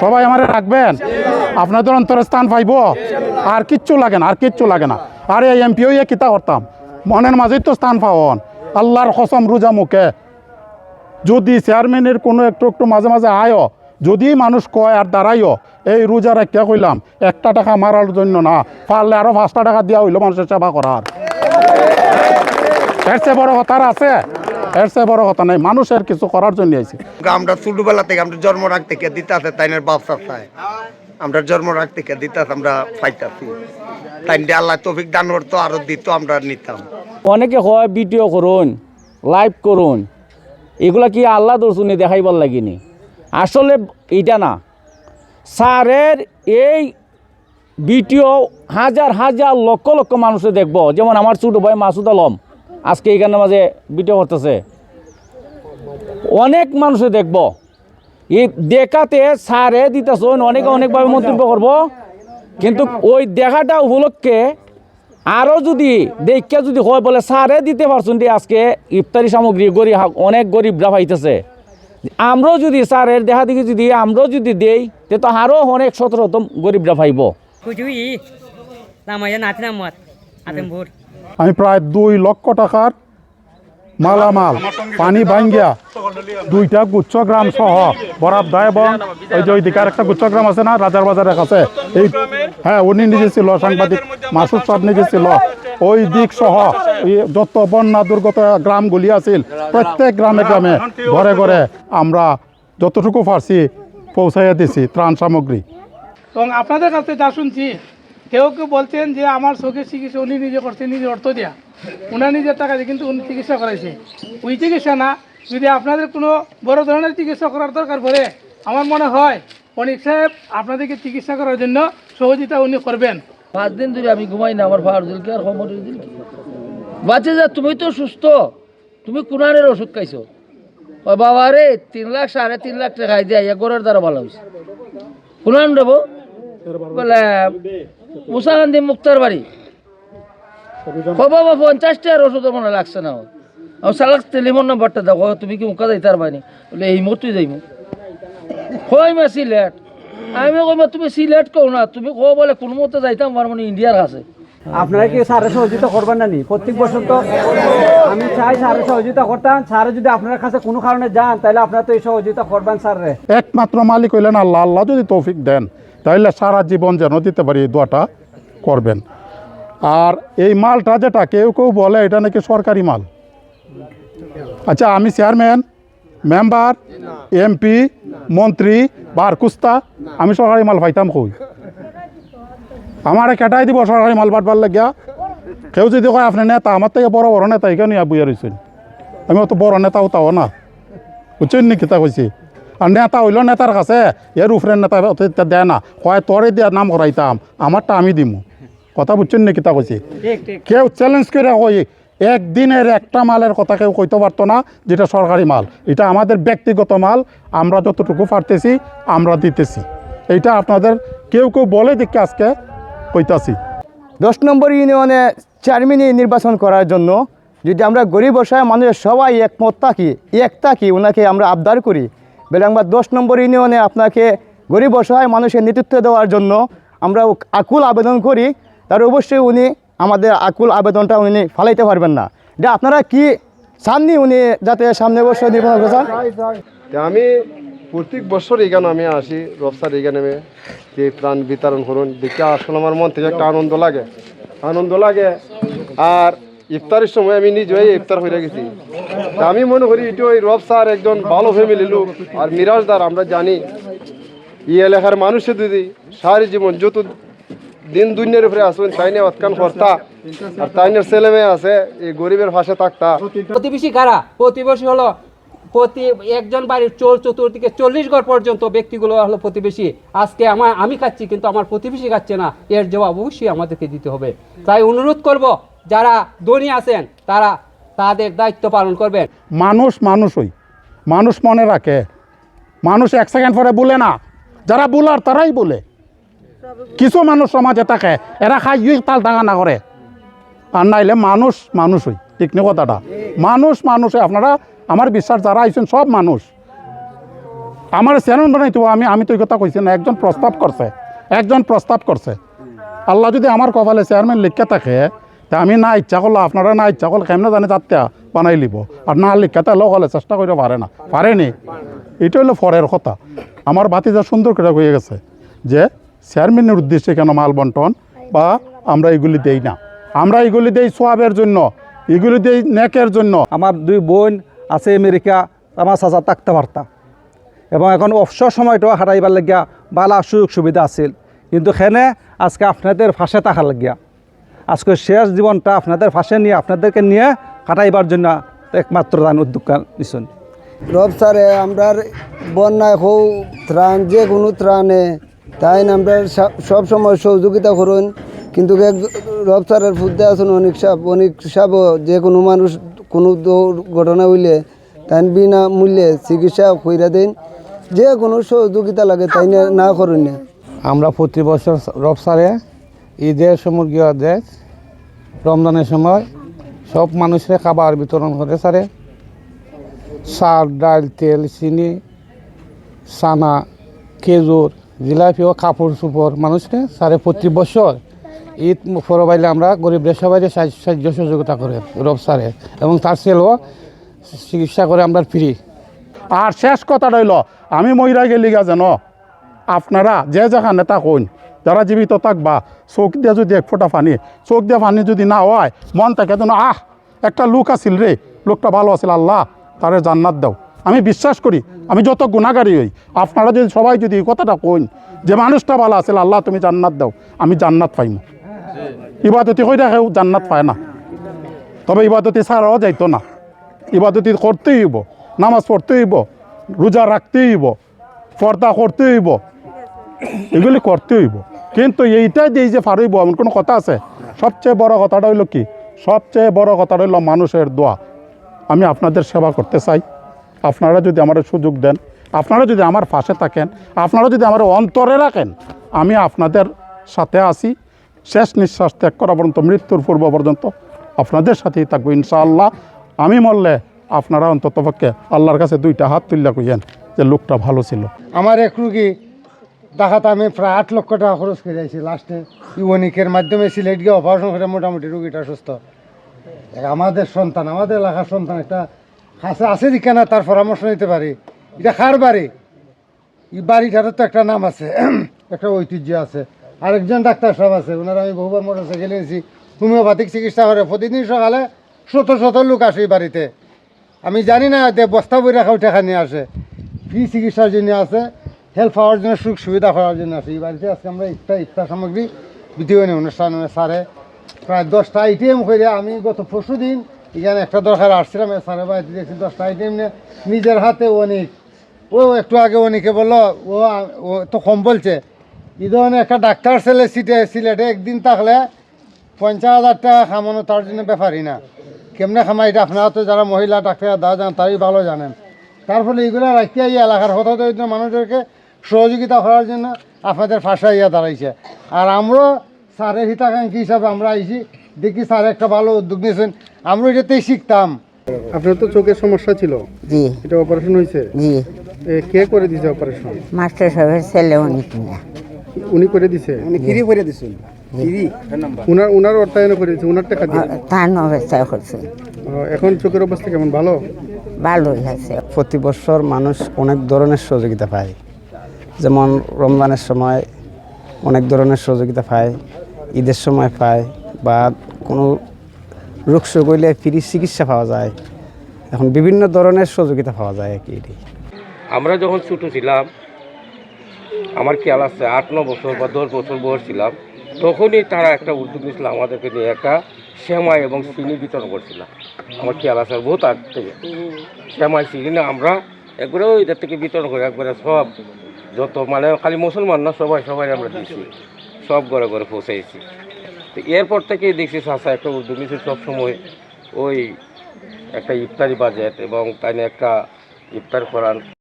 সবাই আমারে রাখবেন। আপনাদের অন্তরে স্থান পাইব। আর কিচ্ছু লাগে না, আর কিচ্ছু লাগে না। আর এই এমপি হইয়া কিতা করতাম? মনের মাঝেই তো স্থান পাওন আল্লাহর কসম রোজা মুখে। যদি চেয়ারম্যানের কোনো একটু একটু মাঝে মাঝে আয়ও যদি মানুষ কয় আর দাঁড়াইও, এই রোজা রাখিয়া কইলাম, একটা টাকা মারার জন্য না, পারলে আরও পাঁচটা টাকা দেওয়া হইল মানুষের সেবা করার। এর চেয়ে বড় কথা আছে? এর চেয়ে বড় কথা নাই মানুষের কিছু করার জন্য আইছে। আমরা ছোটবেলা থেকে আমরা জন্ম রাখ থেকে দিতে আছে তাইনের বাপসা চায়। আমরা জন্ম রাখ থেকে দিতে আছে আমরা পাইতাছি তাই আল্লাহ তৌফিক দান করতো আরও দিত আমরা নিতাম। অনেকে হয় ভিডিও করুন লাইভ করুন। এগুলা কি আল্লাহ দর্শনে দেখাইবার লাগেনি। আসলে এটা না। স্যারের এই ভিডিও হাজার হাজার লক্ষ লক্ষ মানুষে দেখব। যেমন আমার ছোট ভাই মাসুদ আলম। আজকে এখানে মাঝে ভিডিও করতেছে। অনেক মানুষে দেখব। এই দেখাতে সারে দিতেছেন অনেকে অনেকভাবে মন্তব্য করব। কিন্তু ওই দেখাটা উপলক্ষে আরও যদি দেখে যদি হয় বলে সারে দিতে পারছেন যে আজকে ইফতারি সামগ্রী গরিব অনেক গরিবরা পাইতেছে। আমরাও যদি স্যারের দেখা দেখি যদি আমরাও যদি দেই তে তো আরও অনেক সতেরোতম গরিবরা পাইব। namanya Nathi Namat, Atembur. আমি প্রায় দুই লক্ষ টাকার মালামাল, পানি ভাঙ্গিয়া দুইটা গুচ্ছগ্রাম সহ বরাবদা এবং ওই যে ওইদিকে একটা গুচ্ছগ্রাম আছে না, রাজার বাজারের কাছে। এই হ্যাঁ উনি নিজে ছিল, সাংবাদিক মাসুদ সাহেব নিজে ছিল। ওই দিক সহ যত বন্যা দুর্গত গ্রামগুলি আছিল, প্রত্যেক গ্রামে গ্রামে ঘরে ঘরে আমরা যতটুকু পারছি পৌঁছাইয়া দিছি ত্রাণ সামগ্রী। এবং আপনাদের কাছে যা শুনছি কেউ কেউ বলছেন যে আমার চোখের চিকিৎসা, উনি নিজে করছে নিজে অর্থ দেয়া। ওনার নিজের টাকা দিয়ে কিন্তু উনি চিকিৎসা করাইছে। ওই চিকিৎসা না, যদি আপনাদের কোনো বড় ধরনের চিকিৎসা করার দরকার পড়ে, আমার মনে হয় অনিক সাহেব আপনাদেরকে চিকিৎসা করার জন্য সহযোগিতা উনি করবেন। পাঁচ দিন ধরে আমি ঘুমাই না, আমার ফার দিলকে আর খবর বাচ্চা যা, তুমি তো সুস্থ, তুমি কুনারের ওষুধ খাইছো। ও বাবা রে, তিন লাখ, সাড়ে তিন লাখ টাকা দিয়ে গরের দ্বারা ভালো হয়েছে কুনান দেবো? বলে মুসাকান্দি মুক্তার বাড়ি। বাবা পঞ্চাশ টাকার ওষুধ মনে লাগছে না। আমার। আমি সালাক টেলিফোন নাম্বারটা দেখো তুমি কি মুখা যাইতার পাইনি বলে এই মুহূর্তে যাইমু হয় মা সিলেট আমি কই মা তুমি সিলেট কও না। তুমি কো বলে কোনো মতে যাইতাম পারব না ইন্ডিয়ার কাছে। আপনারা কি স্যারের সহযোগিতা করবেন না নি? প্রত্যেক বছর তো আমি চাই স্যারের সহযোগিতা করতাম। স্যারে যদি আপনার কাছে কোনো কারণে যান, তাহলে আপনারা তো এই সহযোগিতা করবেন স্যারে একমাত্র মালিক হইলেন আল্লাহ। আল্লাহ যদি তৌফিক দেন, তাহলে সারা জীবন যেন দিতে পারি এই দোয়াটা করবেন। আর এই মালটা যেটা, কেউ কেউ বলে এটা নাকি সরকারি মাল। আচ্ছা আমি চেয়ারম্যান, মেম্বার, এমপি, মন্ত্রী বার কুস্তা আমি সরকারি মাল পাইতাম কই? আমারে কেটাই দিব সরকারি মাল বাটবার লাগিয়া। কেউ যদি কয় আপনি নেতা আমার থেকে বড় বড় নেতা এখানে বুঝে রয়েছেন আমি অত বড় নেতাও তাও না। বুঝছেন নি কিতা কইছি? আর নেতা হইল নেতার কাছে এর উফরের নেতা অত দেয় না। কয় তরে দিয়া নাম করাইতাম আমারটা আমি দিমু। কথা বুঝছেন নি কিতা কইছি? কেউ চ্যালেঞ্জ করে কই একদিনের একটা মালের কথা কেউ কইতে পারতো না যেটা সরকারি মাল। এটা আমাদের ব্যক্তিগত মাল আমরা যতটুকু পারতেছি আমরা দিতেছি। এইটা আপনাদের কেউ কেউ বলে দেখে আজকে কইতাছি। দশ নম্বর ইউনিয়নে চেয়ারম্যান নির্বাচন করার জন্য যদি আমরা গরিব অসহায় মানুষের সবাই একমত থাকি, এক থাকি ওনাকে আমরা আবদার করি। বলে আমরা দশ নম্বর ইউনিয়নে আপনাকে গরিব অসহায় মানুষের নেতৃত্ব দেওয়ার জন্য আমরা আকুল আবেদন করি। তার অবশ্যই উনি আমাদের আকুল আবেদনটা উনি ফালাইতে পারবেন না। যে আপনারা কি চাননি উনি যাতে সামনে বছর নির্বাচন আমি প্রত্যেক বছর এখানে আমি আসি রফসার এখানে আমি যে প্রাণ বিতরণ করুন, দেখে আসলে আমার মন থেকে একটা আনন্দ লাগে। আনন্দ লাগে। আর ইফতারের সময় আমি নিজে ইফতার হয়ে গেছি। আমি মনে করি এটি ওই রফসার একজন ভালো ফ্যামিলি লোক আর মিরাজদার, আমরা জানি। এই এলাকার মানুষের যদি সারি জীবন যত দিন দুনিয়ার উপরে আসুন তাই নিয়ে অৎকান কর্তা। আর তাই নিয়ে ছেলে মেয়ে আছে, এই গরিবের পাশে থাকতা। প্রতিবেশী কারা? প্রতিবেশী হলো প্রতি একজন বাড়ির চোর চতুর্দিকে চল্লিশ ঘর পর্যন্ত ব্যক্তিগুলো হলো প্রতিবেশী। আজকে আমার আমি খাচ্ছি কিন্তু আমার প্রতিবেশী খাচ্ছে না। এর জবাব অবশ্যই আমাদেরকে দিতে হবে। তাই অনুরোধ করব, যারা ধনী আছেন, তারা তাদের দায়িত্ব পালন করবেন। মানুষ মানুষই মানুষ মনে রাখে। মানুষ এক সেকেন্ড পরে বলে না। যারা বলার তারাই বলে। কিছু মানুষ সমাজে থাকে, এরা খাই তাল টাকা না করে। আর নাইলে মানুষ মানুষই ঠিক নি কথাটা। মানুষ মানুষই আপনারা আমার বিশ্বাস যারা আইছেন সব মানুষ। আমার চেয়ারম্যান বানাইতে হবে, আমি আমি তো কথা কইছি না একজন প্রস্তাব করছে একজন প্রস্তাব করছে। আল্লাহ যদি আমার কপালে চেয়ারম্যান লিখে থাকে তা আমি না ইচ্ছা করলে আপনারা না ইচ্ছা করলে কেমনে জানে তাতে বানাই লিব? আর না লিখে তাহলে হলে চেষ্টা করে পারে না পারেনি এটা হলো ফরের কথা। আমার বাতিজা সুন্দর করে হয়ে গেছে যে চেয়ারম্যানের উদ্দেশ্যে কেন মাল বন্টন বা আমরা এগুলি দেই না? আমরা এগুলি দেই সোয়াবের জন্য এগুলি দেই নেকের জন্য। আমার দুই বোন আছে আমেরিকা আমার চাচা থাকতে পারতা এবং এখন অবসর সময়টাও হারাইবার লাগিয়া বালা সুযোগ সুবিধা আছিল। কিন্তু সেনে আজকে আপনাদের ফাঁসে থাকার লাগিয়া। আজকে শেষ জীবনটা আপনাদের ফাঁসে নিয়ে, আপনাদেরকে নিয়ে কাটাইবার জন্য একমাত্র দান উদ্যোগ নিছেন রব স্যারে আমরা বন্যায় হৌ ত্রাণ যে কোনো ত্রাণে তাই আমরা সব সময় সহযোগিতা করুন। কিন্তু রব স্যারের ফুদ্দে আছেন, অনেক সাপ অনেক সাপ যে কোনো মানুষ কোনো দুর্ঘটনা হইলে তাই বিনা মূল্যে চিকিৎসা কইরা দেন। যে কোনো সহযোগিতা লাগে তাই না করুন। আমরা প্রতি বছর রবসারে ঈদের সময় গিয়ে দেয় রমজানের সময় সব মানুষের খাবার বিতরণ করে সারে চাল, ডাল, তেল, চিনি, চানা, খেজুর, জিলাপি ও কাপড় চোপড় মানুষকে সারে প্রতি বছর ঈদ ফরবাইলে আমরা গরিব সবাই সাহায্য সহযোগিতা করে, রব সারে। এবং তার ছেলেও চিকিৎসা করে আমরা ফ্রি। আর শেষ কথা রইল, আমি মহিলা গেলি গা যেন। আপনারা যে যেখানে কইন যারা জীবিত থাকবা, চোখ দিয়ে যদি এক ফোঁটা পানি, চোখ দিয়ে পানি যদি না হয়, মন থেকে যেন, আহ, একটা লোক আছিল রে, লোকটা ভালো আছিল, আল্লাহ, তারে জান্নাত দাও। আমি বিশ্বাস করি, আমি যত গুণাগারী হই, আপনারা যদি সবাই যদি কথাটা কইন, যে মানুষটা ভালো আছিল, আল্লাহ, তুমি জান্নাত দাও, আমি জান্নাত পাইম। ইবাদতি হয়ে দেখেও জান্নাত পায় না। তবে ইবাদতি ছাড়াও যাইতো না। ইবাদতি করতেই হইব, নামাজ পড়তে হইব, রোজা রাখতে হইব, পর্দা করতে হইব, এগুলি করতে হইব। কিন্তু এইটা যে যে পারইব এমন কোনো কথা আছে? সবচেয়ে বড় কথাটা হইল কি? সবচেয়ে বড় কথাটা হইল মানুষের দোয়া। আমি আপনাদের সেবা করতে চাই। আপনারা যদি আমার সুযোগ দেন, আপনারা যদি আমার পাশে থাকেন, আপনারা যদি আমার অন্তরে রাখেন, আমি আপনাদের সাথে আসি শেষ নিঃশ্বাস ত্যাগ করা পর্যন্ত, মৃত্যুর পূর্ব পর্যন্ত আপনাদের সাথেই থাকব ইনশাআল্লাহ। আমি মরলে আপনারা অন্ততপক্ষে আল্লাহর কাছে দুইটা হাত তুললা কইয়েন যে লোকটা ভালো ছিল। আমার এক রুগী, দেখাতে আমি প্রায় আট লক্ষ টাকা খরচ করে আইছি লাস্টে। ইউনিকের মাধ্যমে সিলেট গিয়ে অপারেশন করে মোটামুটি রুগীটা সুস্থ। আমাদের সন্তান, আমাদের এলাকার সন্তান একটা কাছে আছে দিকে না তার পরামর্শ নিতে পারি। এটা খার বাড়ি? এই বাড়িটারও তো একটা নাম আছে, একটা ঐতিহ্য আছে। আরেকজন ডাক্তার সাহেব আছে ওনার আমি বহুবার মোটর সাইকেলে এনেছি হোমিওপ্যাথিক চিকিৎসা করে, প্রতিদিন সকালে শত শত লোক আসে বাড়িতে। আমি জানি না যে বস্তা বই রাখা টাকা নিয়ে আসে। ফ্রি চিকিৎসার জন্য আছে হেল্প পাওয়ার জন্য, সুখ সুবিধা করার জন্য আছে। এই বাড়িতে আজকে আমরা ইফতার ইফতার সামগ্রী বিতরণী অনুষ্ঠান সারে প্রায় দশটা আইটেম করে আমি গত পরশু দিন এখানে একটা দরকার আসছিলাম স্যারের বাড়িতে দেখছি দশটা আইটেম নিয়ে নিজের হাতে অনেক। ও একটু আগে অনেকে বলল ও তো কম বলছে। ধরনের একটা ডাক্তার ছেলে সিটে সিলেটে একদিন থাকলে পঞ্চাশ হাজার টাকা খামানো তার জন্য ব্যাপারই না। কেমনে খামাই এটা? আপনারা তো যারা মহিলা ডাক্তার দা যান তারই ভালো জানেন। তার ফলে এইগুলো রাখিয়া এই এলাকার হতদরিদ্র মানুষদেরকে সহযোগিতা করার জন্য আপনাদের ফাঁসা ইয়া দাঁড়াইছে। আর আমরাও স্যারের হিতাকাঙ্ক্ষী হিসাবে আমরা আইছি। দেখি স্যার একটা ভালো উদ্যোগ নিয়েছেন। আমরা এটাতেই শিখতাম। আপনার তো চোখের সমস্যা ছিল। জি। এটা অপারেশন হয়েছে জি। এ, কে করে দিছে অপারেশন মাস্টার সাহেবের ছেলে অনেক উনি করে দিছে? ফ্রি করে দিচ্ছেন উনার উনার অর্থায়নে করে দিছে উনার টাকা দিয়ে তার অবস্থা করছে এখন চোখের অবস্থা কেমন? ভালো? ভালোই আছে প্রতি বছর মানুষ অনেক ধরনের সহযোগিতা পায়। যেমন রমজানের সময় অনেক ধরনের সহযোগিতা পায় ঈদের সময় পায় বা কোনো রোগ হইলে ফ্রি চিকিৎসা পাওয়া যায়। এখন বিভিন্ন ধরনের সহযোগিতা পাওয়া যায় আর কি আমরা যখন ছোটো ছিলাম আমার খেয়াল আছে, আট, ন বছর বা দশ বছর বয়স ছিলাম, তখনই তারা একটা উদ্যোগ নিয়েছিল আমাদেরকে নিয়ে একটা শ্যামাই এবং চিনি বিতরণ করছিল। আমার খেয়াল আছে বহুত আগ থেকে। শ্যামাই চিনি না, আমরা একবারে ওইটার থেকে বিতরণ করি একবারে সব যত মানে খালি মুসলমান না, সবাই সবাই আমরা দিয়েছি। সব ঘরে ঘরে পৌঁছাইছি। তো এরপর থেকে দেখছি চাষা একটা উদ্যোগ নিয়েছে সবসময় ওই একটা ইফতারি বাজেট এবং তাই একটা ইফতার করান